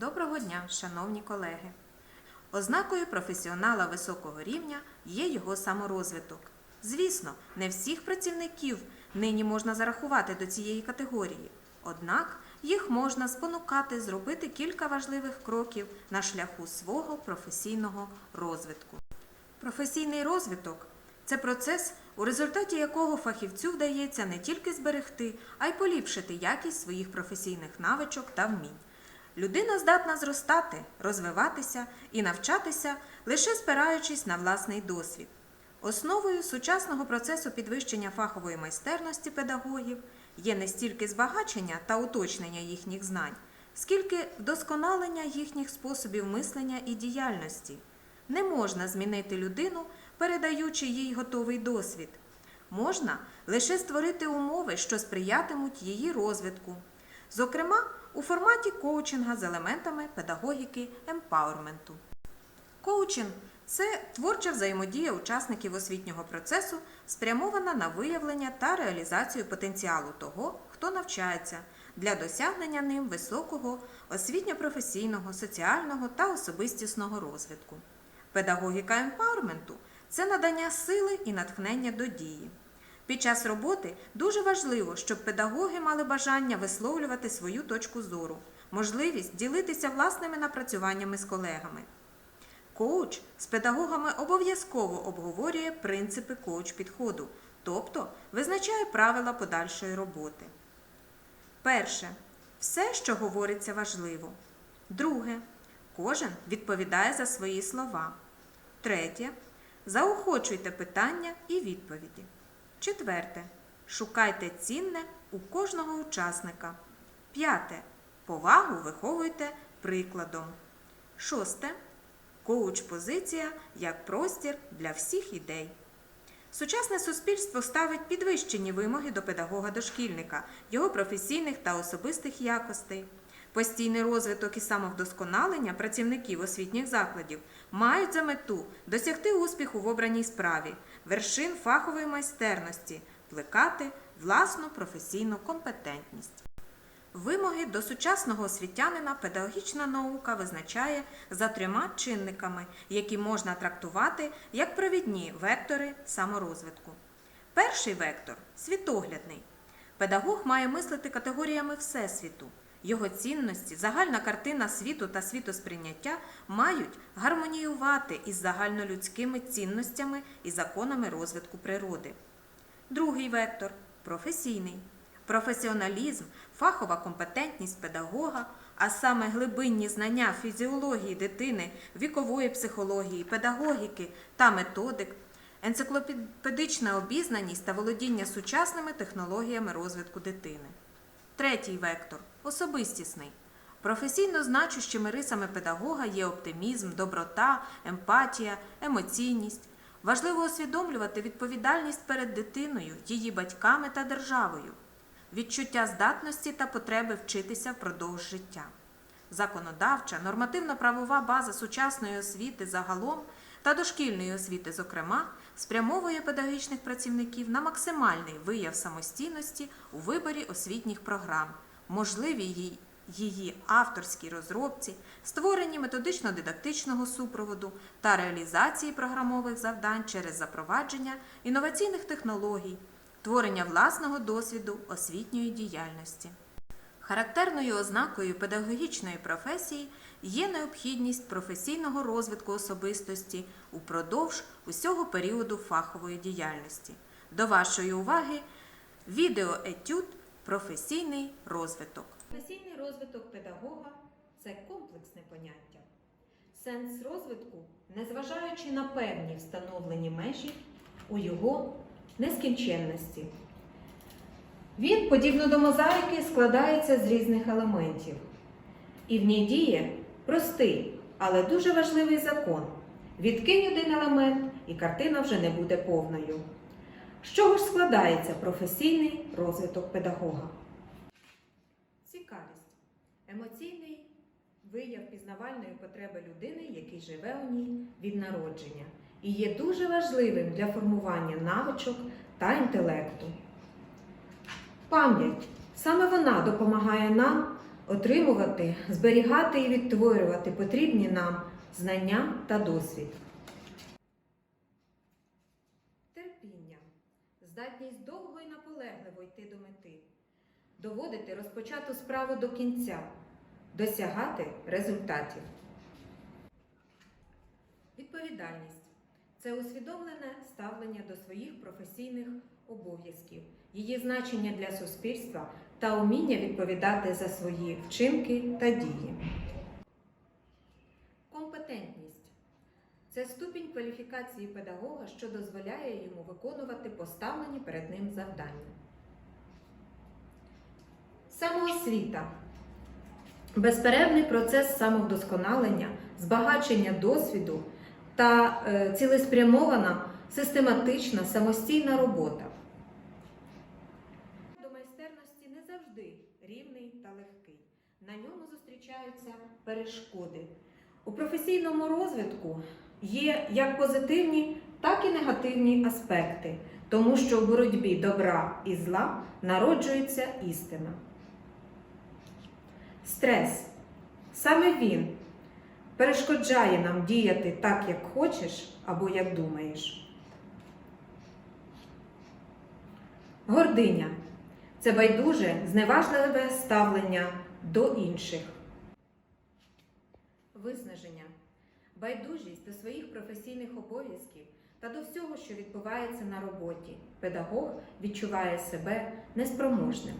Доброго дня, шановні колеги! Ознакою професіонала високого рівня є його саморозвиток. Звісно, не всіх працівників нині можна зарахувати до цієї категорії, однак їх можна спонукати зробити кілька важливих кроків на шляху свого професійного розвитку. Професійний розвиток це процес, у результаті якого фахівцю вдається не тільки зберегти, а й поліпшити якість своїх професійних навичок та вмінь. Людина здатна зростати, розвиватися і навчатися, лише спираючись на власний досвід. Основою сучасного процесу підвищення фахової майстерності педагогів є не стільки збагачення та уточнення їхніх знань, скільки вдосконалення їхніх способів мислення і діяльності. Не можна змінити людину, передаючи їй готовий досвід. Можна лише створити умови, що сприятимуть її розвитку. Зокрема, у форматі коучинга з елементами педагогіки емпауерменту. Коучинг це творча взаємодія учасників освітнього процесу, спрямована на виявлення та реалізацію потенціалу того, хто навчається, для досягнення ним високого освітньо-професійного, соціального та особистісного розвитку. Педагогіка емпауерменту це надання сили і натхнення до дії. Під час роботи дуже важливо, щоб педагоги мали бажання висловлювати свою точку зору, можливість ділитися власними напрацюваннями з колегами. Коуч з педагогами обов'язково обговорює принципи коуч-підходу, тобто визначає правила подальшої роботи. Перше. Все, що говориться, важливо. Друге. Кожен відповідає за свої слова. Третє. Заохочуйте питання і відповіді. Четверте. Шукайте цінне у кожного учасника. П'яте. Повагу виховуйте прикладом. Шосте. Коуч-позиція як простір для всіх ідей. Сучасне суспільство ставить підвищені вимоги до педагога-дошкільника, його професійних та особистих якостей. Постійний розвиток і самовдосконалення працівників освітніх закладів мають за мету досягти успіху в обраній справі, вершин фахової майстерності, плекати власну професійну компетентність. Вимоги до сучасного освітянина педагогічна наука визначає за трьома чинниками, які можна трактувати як провідні вектори саморозвитку. Перший вектор світоглядний. Педагог має мислити категоріями Всесвіту. Його цінності, загальна картина світу та світосприйняття мають гармоніювати із загальнолюдськими цінностями і законами розвитку природи. Другий вектор професійний. Професіоналізм, фахова компетентність педагога, а саме глибинні знання фізіології дитини, вікової психології, педагогіки та методик, енциклопедична обізнаність та володіння сучасними технологіями розвитку дитини. Третій вектор особистісний. Професійно значущими рисами педагога є оптимізм, доброта, емпатія, емоційність. Важливо усвідомлювати відповідальність перед дитиною, її батьками та державою, відчуття здатності та потреби вчитися впродовж життя. Законодавча, нормативно-правова база сучасної освіти загалом та дошкільної освіти, зокрема, спрямовує педагогічних працівників на максимальний вияв самостійності у виборі освітніх програм, можливі її авторській розробці, створенні методично-дидактичного супроводу та реалізації програмових завдань через запровадження інноваційних технологій, творення власного досвіду освітньої діяльності. Характерною ознакою педагогічної професії є необхідність професійного розвитку особистості упродовж усього періоду фахової діяльності. До вашої уваги відеоетюд Професійний розвиток. Професійний розвиток педагога це комплексне поняття. Сенс розвитку, незважаючи на певні встановлені межі у його нескінченності. Він, подібно до мозаїки, складається з різних елементів. І в ній діє простий, але дуже важливий закон. Відкинь один елемент, і картина вже не буде повною. З чого ж складається професійний розвиток педагога? Цікавість. Емоційний вияв пізнавальної потреби людини, який живе у ній від народження, і є дуже важливим для формування навичок та інтелекту. Пам'ять. Саме вона допомагає нам отримувати, зберігати і відтворювати потрібні нам знання та досвід. Терпіння, здатність довго і наполегливо йти до мети, доводити розпочату справу до кінця, досягати результатів. Відповідальність. Це усвідомлене ставлення до своїх професійних обов'язків, її значення для суспільства та уміння відповідати за свої вчинки та дії. Компетентність це ступінь кваліфікації педагога, що дозволяє йому виконувати поставлені перед ним завдання. Самоосвіта безперервний процес самовдосконалення, збагачення досвіду та е, цілеспрямована, систематична самостійна робота. До майстерності не завжди рівний та легкий. Зустрічаються перешкоди. У професійному розвитку є як позитивні, так і негативні аспекти, тому що в боротьбі добра і зла народжується істина. Стрес. Саме він перешкоджає нам діяти так, як хочеш або як думаєш. Гординя це байдуже, зневажливе ставлення до інших. Виснаження, байдужість до своїх професійних обов'язків та до всього, що відбувається на роботі. Педагог відчуває себе неспроможним.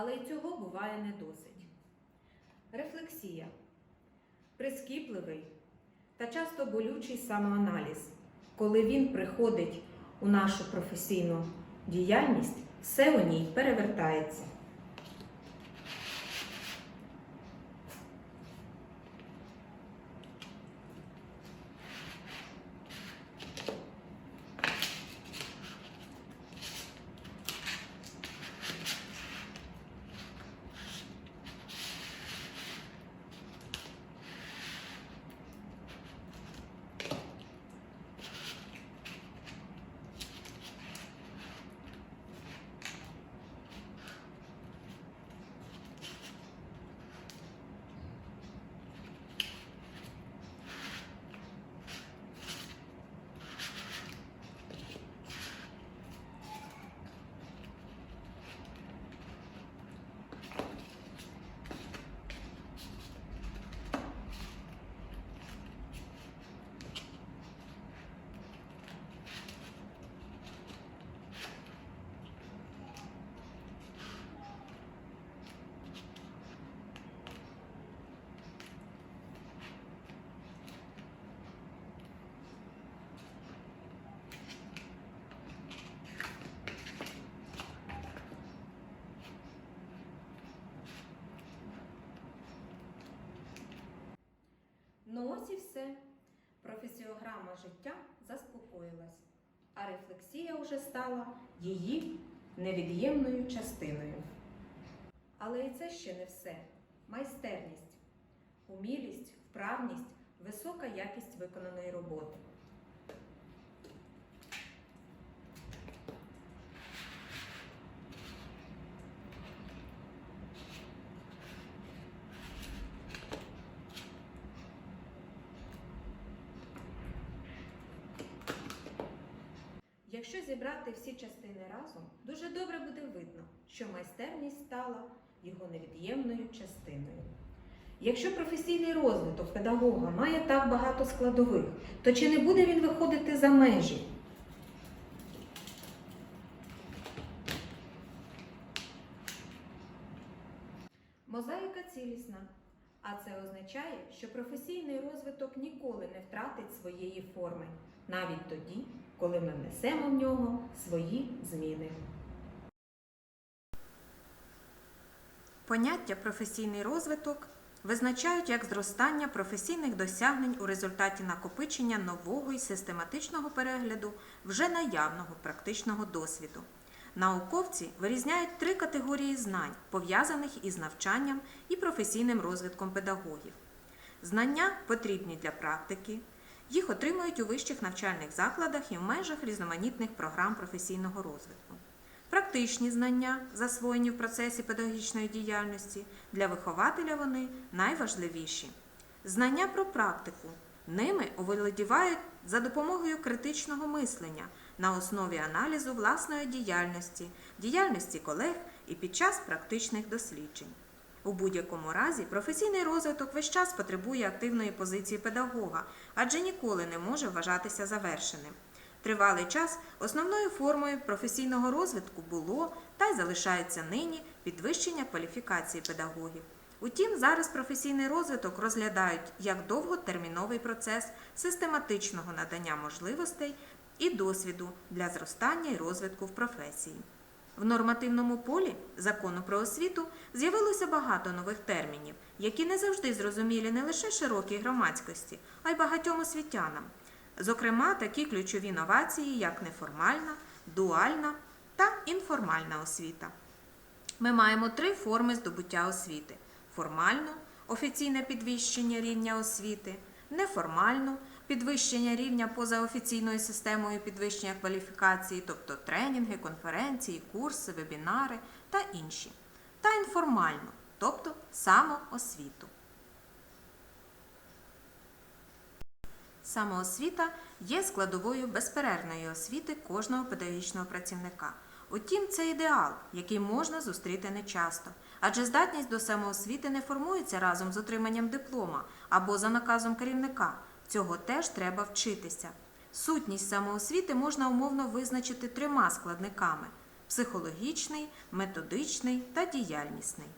Але й цього буває не досить. Рефлексія прискіпливий та часто болючий самоаналіз. Коли він приходить у нашу професійну діяльність, все у ній перевертається. Ну ось і все. Професіограма життя заспокоїлась, а рефлексія вже стала її невід'ємною частиною. Але і це ще не все. Майстерність, умілість, вправність, висока якість виконаної роботи. Якщо зібрати всі частини разом, дуже добре буде видно, що майстерність стала його невід'ємною частиною. Якщо професійний розвиток педагога має так багато складових, то чи не буде він виходити за межі? Мозаїка цілісна, а це означає, що професійний розвиток ніколи не втратить своєї форми, навіть тоді, коли ми внесемо в нього свої зміни. Поняття професійний розвиток визначають як зростання професійних досягнень у результаті накопичення нового і систематичного перегляду вже наявного практичного досвіду. Науковці вирізняють три категорії знань, пов'язаних із навчанням і професійним розвитком педагогів. Знання потрібні для практики. Їх отримують у вищих навчальних закладах і в межах різноманітних програм професійного розвитку. Практичні знання, засвоєні в процесі педагогічної діяльності, для вихователя вони найважливіші. Знання про практику. Ними оволодівають за допомогою критичного мислення на основі аналізу власної діяльності, діяльності колег і під час практичних досліджень. У будь-якому разі професійний розвиток весь час потребує активної позиції педагога, адже ніколи не може вважатися завершеним. Тривалий час основною формою професійного розвитку було та й залишається нині підвищення кваліфікації педагогів. Утім, зараз професійний розвиток розглядають як довготерміновий процес систематичного надання можливостей і досвіду для зростання і розвитку в професії. В нормативному полі закону про освіту з'явилося багато нових термінів, які не завжди зрозумілі не лише широкій громадськості, а й багатьом освітянам. Зокрема, такі ключові новації, як неформальна, дуальна та інформальна освіта. Ми маємо три форми здобуття освіти: формальну офіційне підвищення рівня освіти, неформальну підвищення рівня позаофіційною системою підвищення кваліфікації, тобто тренінги, конференції, курси, вебінари та інші, та інформальну, тобто самоосвіту. Самоосвіта є складовою безперервної освіти кожного педагогічного працівника. Утім, це ідеал, який можна зустріти нечасто, адже здатність до самоосвіти не формується разом з отриманням диплома або за наказом керівника. Цього теж треба вчитися. Сутність самоосвіти можна умовно визначити трьома складниками: психологічний, методичний та діяльнісний.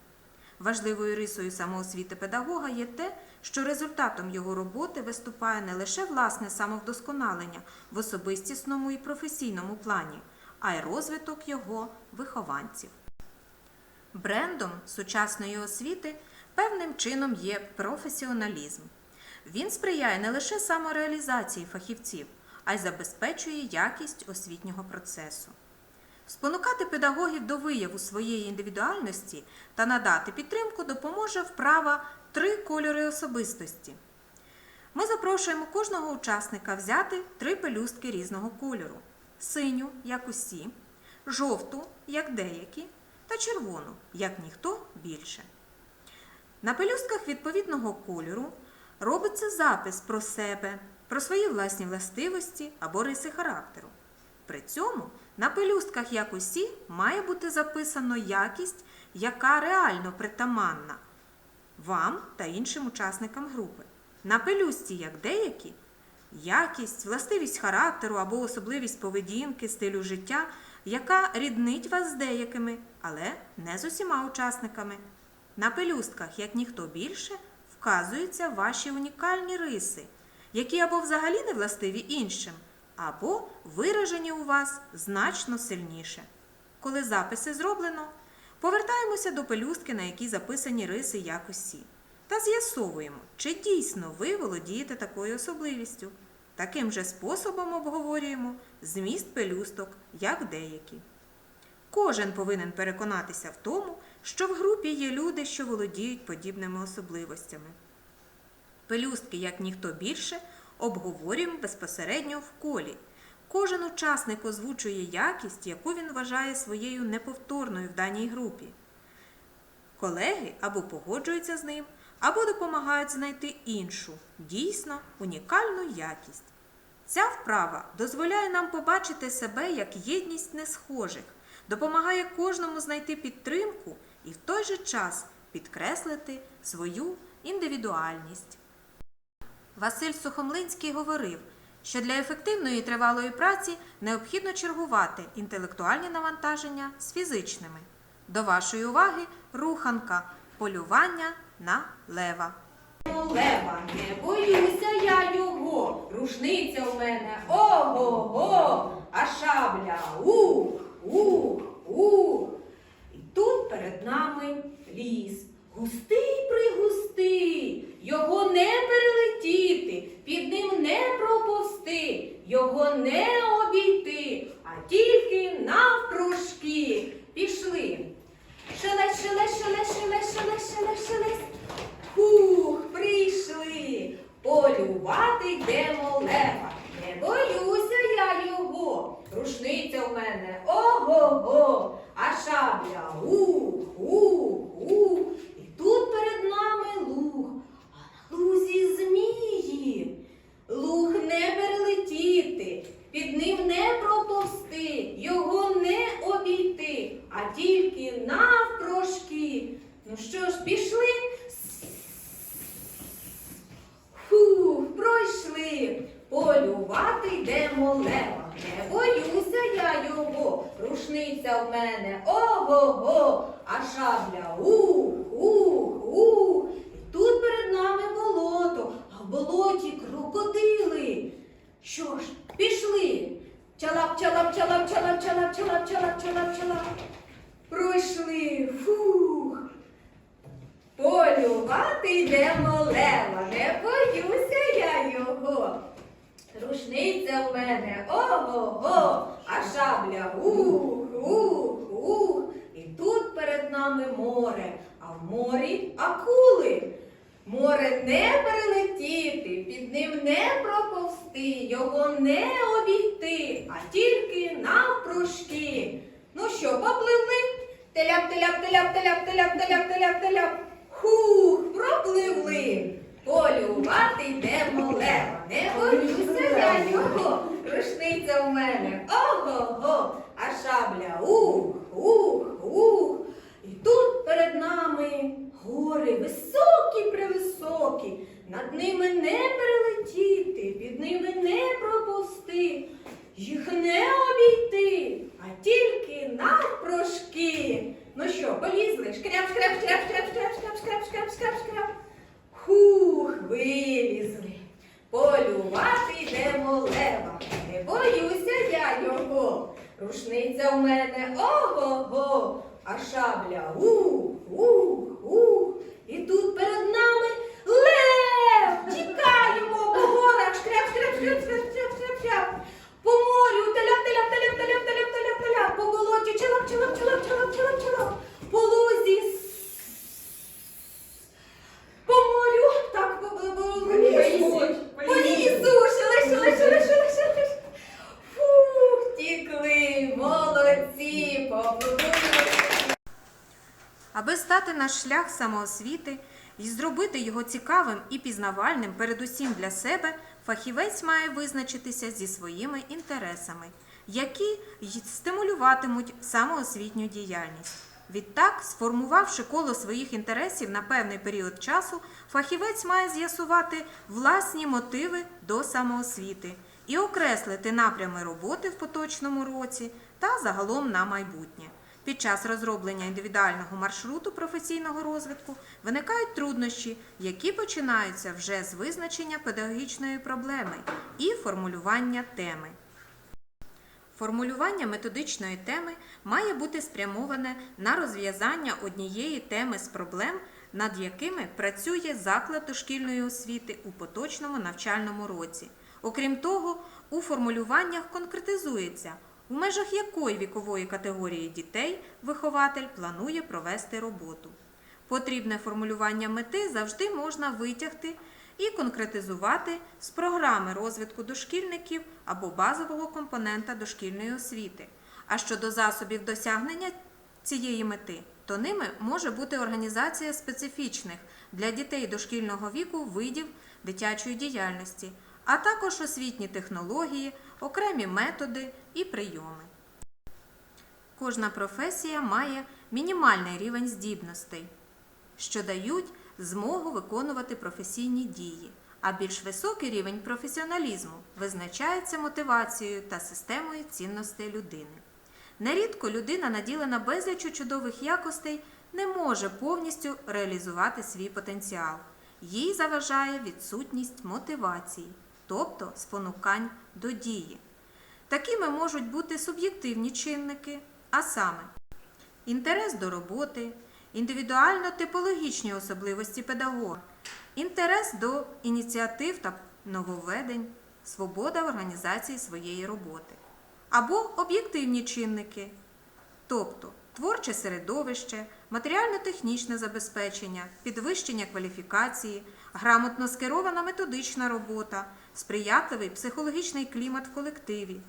Важливою рисою самоосвіти педагога є те, що результатом його роботи виступає не лише власне самовдосконалення в особистісному і професійному плані, а й розвиток його вихованців. Брендом сучасної освіти певним чином є професіоналізм. Він сприяє не лише самореалізації фахівців, а й забезпечує якість освітнього процесу. Спонукати педагогів до вияву своєї індивідуальності та надати підтримку допоможе вправа три кольори особистості. Ми запрошуємо кожного учасника взяти три пелюстки різного кольору: синю, як усі, жовту, як деякі, та червону, як ніхто більше. На пелюстках відповідного кольору робиться запис про себе, про свої власні властивості або риси характеру. При цьому на пелюстках як усі має бути записано якість, яка реально притаманна вам та іншим учасникам групи. На пелюстці, як деякі, якість, властивість характеру або особливість поведінки, стилю життя, яка ріднить вас з деякими, але не з усіма учасниками. На пелюстках, як ніхто більше, вказуються ваші унікальні риси, які або взагалі не властиві іншим, або виражені у вас значно сильніше. Коли записи зроблено, повертаємося до пелюстки, на якій записані риси якості, та з'ясовуємо, чи дійсно ви володієте такою особливістю. Таким же способом обговорюємо зміст пелюсток, як деякі. Кожен повинен переконатися в тому, що в групі є люди, що володіють подібними особливостями. Пелюстки, як ніхто більше, обговорюємо безпосередньо в колі. Кожен учасник озвучує якість, яку він вважає своєю неповторною в даній групі. Колеги або погоджуються з ним, або допомагають знайти іншу, дійсно унікальну якість. Ця вправа дозволяє нам побачити себе як єдність несхожих, допомагає кожному знайти підтримку і в той же час підкреслити свою індивідуальність. Василь Сухомлинський говорив, що для ефективної і тривалої праці необхідно чергувати інтелектуальні навантаження з фізичними. До вашої уваги руханка полювання на лева. Лева, не боюся я його, рушниця у мене ого-го, а шабля ух, ух, ух. Тут перед нами ліс. Густий пригустий, його не перелетіти, під ним не проповсти, його не обійти, а тільки навпрошки пішли. Шелест, шелест, шелест, шелест, шелест, шелест, шелест. Хух, прийшли. Полювати йдемо лева. Не боюся я його. Рушниця в мене ого-го, а шабля у-у-у. І тут перед нами луг, а на лузі змії. Луг не перелетіти, під ним не проповсти, а шабля ух, ух, ух. І тут перед нами море, а в морі акули. Море не перелетіти, під ним не проповсти, його не обійти, а тільки навпрошки. Ну що, попливли? Теляп, теляп, теляп, теляп, теляп, теляп, теляп, теляп. Хух, пропливли. Полювати йдемо лева. Не боюся я його. Рушниця в мене ого-го, а шабля ух, ух, ух. І тут перед нами гори високі, превисокі. Над ними не перелетіти, під ними не пропусти. Їх не Аби стати на шлях самоосвіти і зробити його цікавим і пізнавальним, передусім для себе, фахівець має визначитися зі своїми інтересами, які стимулюватимуть самоосвітню діяльність. Відтак, сформувавши коло своїх інтересів на певний період часу, фахівець має з'ясувати власні мотиви до самоосвіти і окреслити напрями роботи в поточному році та загалом на майбутнє. Під час розроблення індивідуального маршруту професійного розвитку виникають труднощі, які починаються вже з визначення педагогічної проблеми і формулювання теми. Формулювання методичної теми має бути спрямоване на розв'язання однієї теми з проблем, над якими працює заклад дошкільної освіти у поточному навчальному році. Окрім того, у формулюваннях конкретизується, у межах якої вікової категорії дітей вихователь планує провести роботу. Потрібне формулювання мети завжди можна витягти і конкретизувати з програми розвитку дошкільників або базового компонента дошкільної освіти. А щодо засобів досягнення цієї мети, то ними може бути організація специфічних для дітей дошкільного віку видів дитячої діяльності, а також освітні технології, окремі методи і прийоми. Кожна професія має мінімальний рівень здібностей, що дають змогу виконувати професійні дії, а більш високий рівень професіоналізму визначається мотивацією та системою цінностей людини. Нерідко людина, наділена безліччю чудових якостей, не може повністю реалізувати свій потенціал. Їй заважає відсутність мотивації. тобто спонукань до дії. Такими можуть бути суб'єктивні чинники, а саме інтерес до роботи, індивідуально-типологічні особливості педагога, інтерес до ініціатив та нововведень, свобода в організації своєї роботи, або об'єктивні чинники, тобто творче середовище, матеріально-технічне забезпечення, підвищення кваліфікації, грамотно скерована методична робота, сприятливий психологічний клімат в колективі,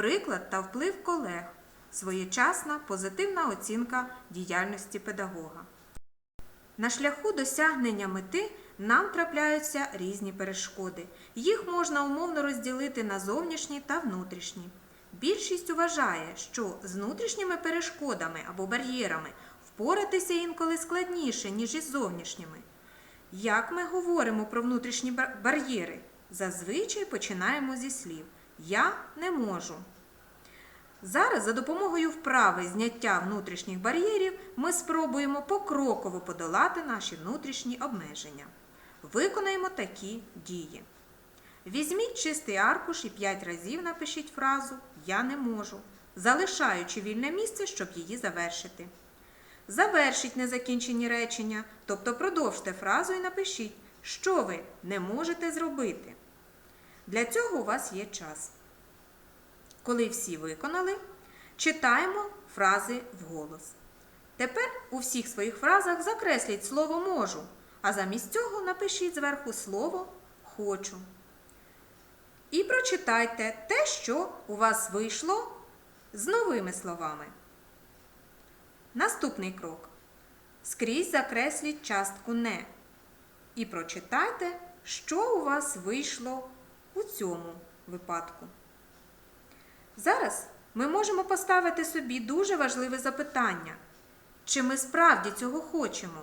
приклад та вплив колег, своєчасна позитивна оцінка діяльності педагога. На шляху досягнення мети нам трапляються різні перешкоди. Їх можна умовно розділити на зовнішні та внутрішні. Більшість вважає, що з внутрішніми перешкодами або бар'єрами впоратися інколи складніше, ніж із зовнішніми. Як ми говоримо про внутрішні бар'єри? Зазвичай починаємо зі слів Я не можу. Зараз за допомогою вправи зняття внутрішніх бар'єрів ми спробуємо покроково подолати наші внутрішні обмеження. Виконаємо такі дії. Візьміть чистий аркуш і 5 разів напишіть фразу Я не можу, залишаючи вільне місце, щоб її завершити. Завершіть незакінчені речення, тобто продовжте фразу і напишіть, що ви не можете зробити. Для цього у вас є час. Коли всі виконали, читаємо фрази вголос. Тепер у всіх своїх фразах закресліть слово можу, а замість цього напишіть зверху слово хочу. І прочитайте те, що у вас вийшло з новими словами. Наступний крок. Скрізь закресліть частку не. І прочитайте, що у вас вийшло у цьому випадку. Зараз ми можемо поставити собі дуже важливе запитання, чи ми справді цього хочемо.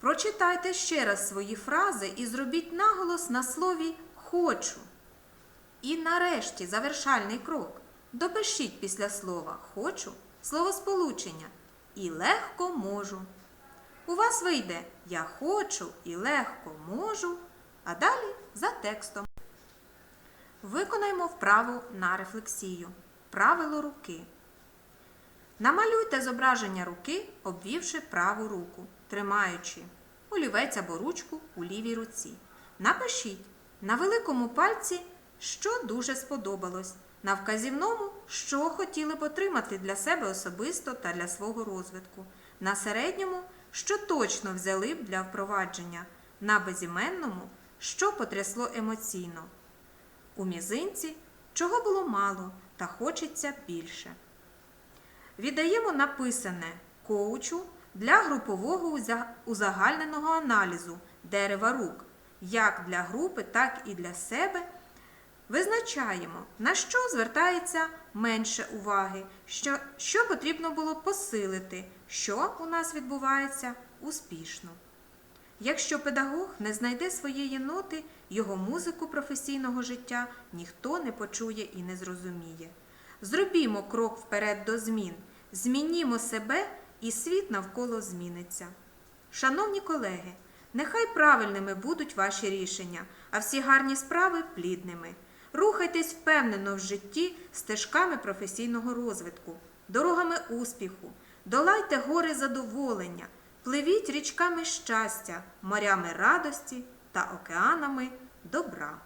Прочитайте ще раз свої фрази і зробіть наголос на слові хочу. І нарешті завершальний крок. Допишіть після слова хочу словосполучення і легко можу. У вас вийде Я хочу і легко можу, а далі за текстом. Виконаємо вправу на рефлексію. Правило руки. Намалюйте зображення руки, обвівши праву руку, тримаючи олівець або ручку у лівій руці. Напишіть на великому пальці, що дуже сподобалось, на вказівному, що хотіли б отримати для себе особисто та для свого розвитку, на середньому, що точно взяли б для впровадження, на безіменному, що потрясло емоційно. У мізинці, чого було мало та хочеться більше. Віддаємо написане коучу для групового узагальненого аналізу дерева рук, як для групи, так і для себе. Визначаємо, на що звертається менше уваги, що, що потрібно було посилити, що у нас відбувається успішно. Якщо педагог не знайде своєї ноти, його музику професійного життя ніхто не почує і не зрозуміє. Зробімо крок вперед до змін, змінімо себе, і світ навколо зміниться. Шановні колеги, нехай правильними будуть ваші рішення, а всі гарні справи плідними. Рухайтесь впевнено в житті стежками професійного розвитку, дорогами успіху, долайте гори задоволення, пливіть річками щастя, морями радості та океанами добра.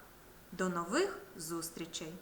До нових зустрічей!